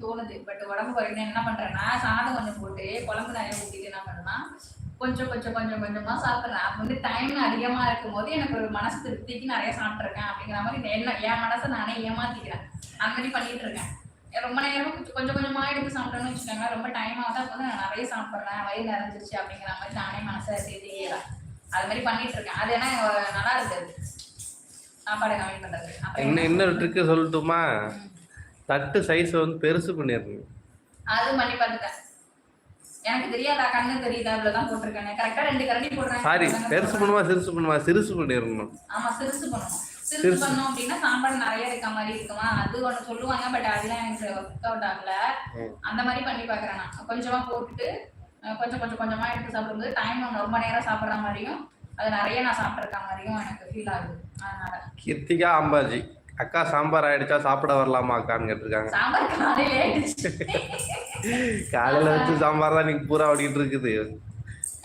தோணுது. பட் உடம்பு குறைக்கணும் என்ன பண்றேன்னா சாதம் கொஞ்சம் போட்டு குழம்பு நிறைய ஊற்றிட்டு என்ன பண்ணேன்னா கொஞ்சம் கொஞ்சம் கொஞ்சம் கொஞ்சமா சாப்பிட்றேன். அப்போ வந்து டைம் அதிகமா இருக்கும் போது எனக்கு ஒரு மனசு திருப்திக்கு நிறைய சாப்பிட்ருக்கேன் அப்படிங்கிற மாதிரி என்ன என் மனசை நானே ஏமாத்திக்கிறேன். அந்த மாதிரி பண்ணிட்டு இருக்கேன். ரொம்ப நேரமா கொஞ்சம் கொஞ்சம் எடுத்து சாப்பிட்டோம்னு வச்சுக்கோங்க. ரொம்ப டைம் ஆகுதா அப்போ நான் நிறைய சாப்பிட்றேன். வயிறு நிறைஞ்சிருச்சு அப்படிங்கிற மாதிரி நானே மனசை தேதிக்கிறேன் அது மாதிரி பண்ணிட்டு இருக்கேன். அது என்ன அஹ், நல்லா இருக்குது சாப்பாடு கம்மி பண்றது. என்ன? இன்னொரு ட்ரிக்கு சொல்லட்டுமா? தட்டு சைஸ் வந்து பெருசு பண்ணிடணும். அது பண்ணி பார்த்துட்டேன் எனக்கு தெரியாதா? கண்ணு தெரியுதா? இவ்வளவுதான் போட்டிருக்கேன் கரெக்டா ரெண்டு கரண்டி போடுறேன் சாரி பெருசு பண்ணுமா சிறுசு பண்ணுமா சிறுசு பண்ணிடணும். ஆமா சிறுசு பண்ணணும் சிறுசு. பண்ணோம் அப்படின்னா சாம்பார் நிறைய இருக்க மாதிரி இருக்குமா? அது ஒண்ணு சொல்லுவாங்க பட் அதெல்லாம் எனக்கு ஒர்க் அவுட் ஆகல. அந்த மாதிரி பண்ணி பாக்குறேன் நான். கொஞ்சமா போட்டுட்டு கொஞ்சம் கொஞ்சம் கொஞ்சமா எடுத்து சாப்பிடும்போது டைம் ரொம்ப நேரம் சாப்பிடுற மாதிரியும் அது நிறைய நான் சாப்பிட்ருக்க மாதிரியும் எனக்கு ஃபீல் ஆகுது. அதனால. கிருத்திகா அம்பாஜி. அக்கா சாம்பார் ஆயிடுச்சா சாப்பிட வரலாமா அக்கான்னு கேட்டிருக்காங்க. காலையில காலையில வச்சு சாம்பார் தான் நீங்க பூரா ஓடிட்டு இருக்குது.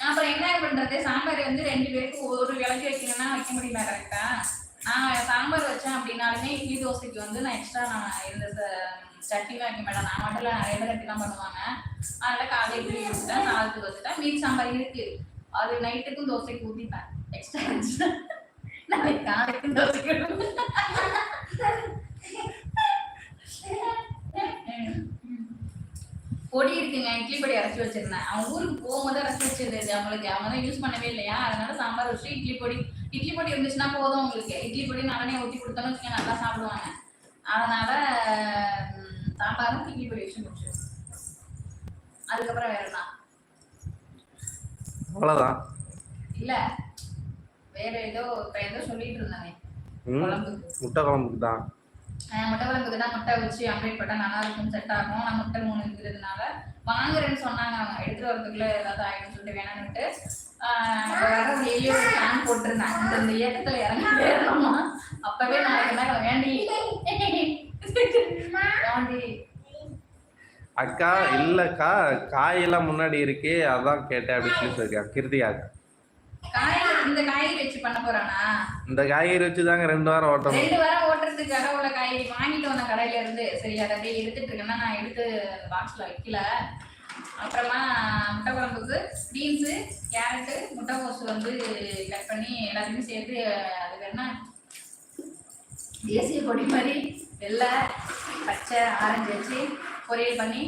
அப்புறம் என்ன பண்றது? சாம்பார் வந்து ரெண்டு பேருக்கு ஒரு விளக்கு வைக்கணும்னா வைக்க முடியல கரெக்டா நான் சாம்பார் வச்சேன் அப்படின்னாலுமே இட்லி தோசைக்கு வந்து நான் எக்ஸ்ட்ரா நான் இந்த சட்னிலாம் வைக்க மாட்டேன் நான் மட்டும் நிறைய பேர் அப்படிலாம் பண்ணுவாங்க. அதனால காலை இட்லி வச்சுட்டேன் சாதத்துக்கு வச்சுட்டேன். மீதி சாம்பார் இருக்கு. அது நைட்டுக்கும் தோசைக்கு ஊத்திப்பேன். எக்ஸ்ட்ரா நாளைக்கு காலைக்கும் தோசைக்கு பொடி இருக்குங்க இட்லி பொடி அரைச்சி வச்சிருந்தேன். அவங்க ஊருக்கு போகும்போது அரைச்சி வச்சிருந்தது. அவங்களுக்கு அவங்க தான் யூஸ் பண்ணவே இல்லையா? அதனால சாம்பார் வச்சு இட்லி பொடி. இட்லி பொடி இருந்துச்சுன்னா போதும் உங்களுக்கு இட்லி பொடி நல்லெண்ணெய் ஊற்றி கொடுத்தோம்னு வச்சுக்கோங்க நல்லா சாப்பிடுவாங்க. அதனால சாம்பாரும் இட்லி பொடி வச்சு முடிச்சு. அதுக்கப்புறம் வேற என்ன? அவ்வளோதான் இல்ல. வேற ஏதோ இப்ப ஏதோ சொல்லிட்டு குழம்புக்கு. முட்டை குழம்புக்கு தான் முட்டை குழம்புக்கு தான் முட்டை வச்சு ஆம்லேட் போட்டா நல்லா இருக்கும் செட் ஆகும். நான் முட்டை மூணு இருக்கிறதுனால. வாங்குறேன்னு சொன்னாங்க. அவங்க எடுத்துட்டு வரதுக்குள்ள ஏதாவது ஆயிடும் சொல்லிட்டு வர வெளியே ஒரு பிளான் போட்டிருந்தேன். இந்த இந்த இயக்கத்துல இறங்கி ஏறணுமா அப்பவே நான் என்ன வேண்டி. வேண்டி. அக்கா இல்லக்கா காயெல்லாம் முன்னாடி இருக்கே அதான் கேட்டேன் அப்படின்னு சொல்லி சொல்லியிருக்காங்க கிருத்திகா அக்கா. காய்கறி இந்த காய்கறி வச்சு பண்ண போறானா? இந்த காய்கறி வச்சு தாங்க ரெண்டு வாரம் ஓட்டணும். ரெண்டு வாரம் ஓட்டுறதுக்காக உள்ள காய்கறி வாங்கிட்டு வந்த கடையில இருந்து சரி அதை அப்படியே எடுத்துட்டு இருக்கேன்னா நான் எடுத்து பாக்ஸ்ல வைக்கல. அப்புறமா முட்டை குழம்புக்கு பீன்ஸு கேரட்டு முட்டைகோஸ் வந்து கட் பண்ணி எல்லாத்தையுமே சேர்த்து அது என்ன தேசிய கொடி மாதிரி வெள்ளை பச்சை ஆரஞ்சு வச்சு பொரியல் பண்ணி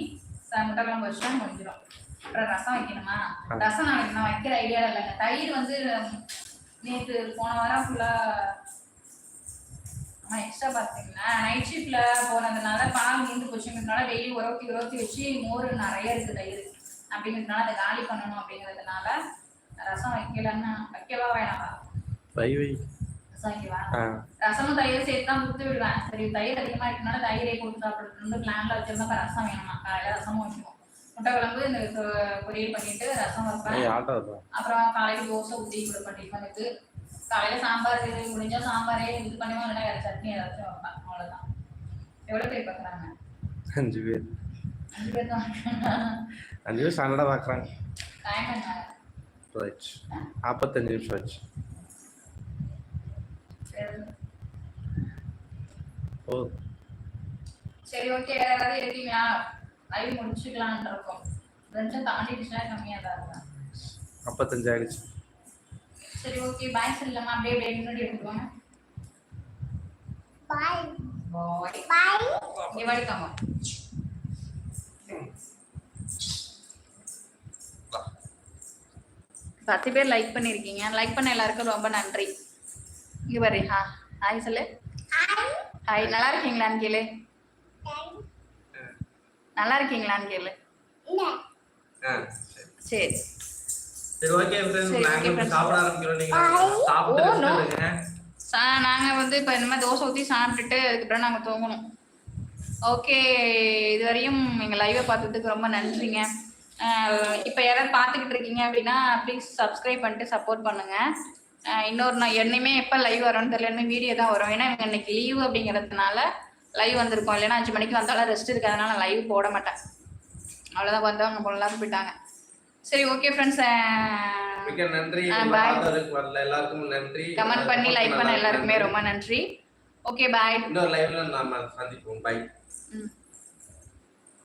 முட்டை குழம்பு வச்சுட்டா முடிஞ்சிடும். அப்புறம் ரசம் வைக்கணுமா? ரசம் நான் நான் வைக்கிற ஐடியா இல்லைங்க தயிர் வந்து நேற்று போன வாரம் ஃபுல்லாக ஆமா எக்ஸ்ட்ரா பார்த்தீங்கன்னா நைட் ஷிஃப்ட்ல போனதுனால பால் மீந்து போச்சுங்கிறதுனால டெய்லி உரத்தி உரத்தி வச்சு மோர் நிறைய இருக்கு தயிர் அப்படிங்கிறதுனால அதை காலி பண்ணணும் அப்படிங்கிறதுனால ரசம் வைக்கலன்னா வைக்கவா வேணாவா? ரசமும் தயிர் சேர்த்து தான் கொடுத்து விடுவேன். சரி தயிர் அதிகமா இருக்கனால தயிரே கொடுத்து சாப்பிடுறது பிளான்ல வச்சிருந்தா ரசம் வேணுமா? காலையில ரசமும் வைக்கணும். முட்டை குழம்பு இந்த பொரியல் பண்ணிட்டு ரசம் வைப்பேன். அப்புறம் காலையில தோசை ஊற்றி கொடுப்பேன் டிஃபனுக்கு காலையில சாம்பார் இது முடிஞ்சா சாம்பாரே இது பண்ணுவோம் இல்லைன்னா வேற சட்னி ஏதாச்சும் வைப்பேன். அவ்வளவுதான். எவ்வளவு பேர் பார்க்குறாங்க அஞ்சு பேர். அஞ்சு பேர் தான் அஞ்சு பேர் சன்னடா பார்க்குறாங்க டைம் என்ன? நாற்பத்தஞ்சு நிமிஷம் சரி. ஓ. சரி ஓகே ஏதாவது இருக்கீங்களா லைவ் முடிச்சுக்கலாம்னு இருக்கோம் ரெண்டு நிமிஷம் தாண்டிடுச்சுன்னா கம்மியாக தான் இருக்கும். நாற்பத்தஞ்சு ஆயிடுச்சு சரி ஓகே பாய் சொல்லலாமா அப்படியே அப்படியே முன்னாடி எடுத்துக்கோங்க. Bye. பாய் Bye. இங்கே வடிக்காம. பத்து பேர் லைக் பண்ணியிருக்கீங்க லைக் பண்ண எல்லாருக்கும் ரொம்ப நன்றி. இங்கே பாரு ஆ ஹாய் சொல்லு. ஹாய் நல்லா இருக்கீங்களான்னு கேளு. நல்லா இருக்கீங்களான்னு கேளு சரி. சரி ஓகே ஃப்ரெண்ட்ஸ் நாங்க. சாப்பிட ஆரம்பிக்கிறோம். நீங்க. சாப்பிட்டு Oh, வந்து இப்போ இந்த மாதிரி தோசை ஊற்றி சாப்பிட்டுட்டு அதுக்கப்புறம் நாங்கள் தூங்கணும். ஓகே இதுவரையும் எங்கள் லைவை பார்த்ததுக்கு ரொம்ப நன்றிங்க. இப்போ யாராவது பார்த்துக்கிட்டு இருக்கீங்க அப்படின்னா ப்ளீஸ் சப்ஸ்கிரைப் பண்ணிட்டு சப்போர்ட் பண்ணுங்கள் இன்னொரு நான் என்னையுமே எப்போ லைவ் வரோன்னு தெரியல இன்னும் வீடியோ தான் வரும். ஏன்னா இவங்க இன்னைக்கு லீவு அப்படிங்கிறதுனால லைவ் வந்திருக்கோம். இல்லைன்னா அஞ்சு மணிக்கு வந்தாலும் ரெஸ்ட் இருக்கிறதுனால நான் லைவ் போட மாட்டேன். அவ்வளோதான் வந்தவங்க பொண்ணு போயிட்டாங்க. சரி ஓகே ஃப்ரெண்ட்ஸ் நன்றி. எல்லாருக்கும் நன்றி. கமெண்ட் பண்ணி லைக் பண்ண எல்லாருக்குமே ரொம்ப நன்றி. ஓகே பாய் இன்னொரு லைவ்ல நாம சந்திப்போம். பை ம்.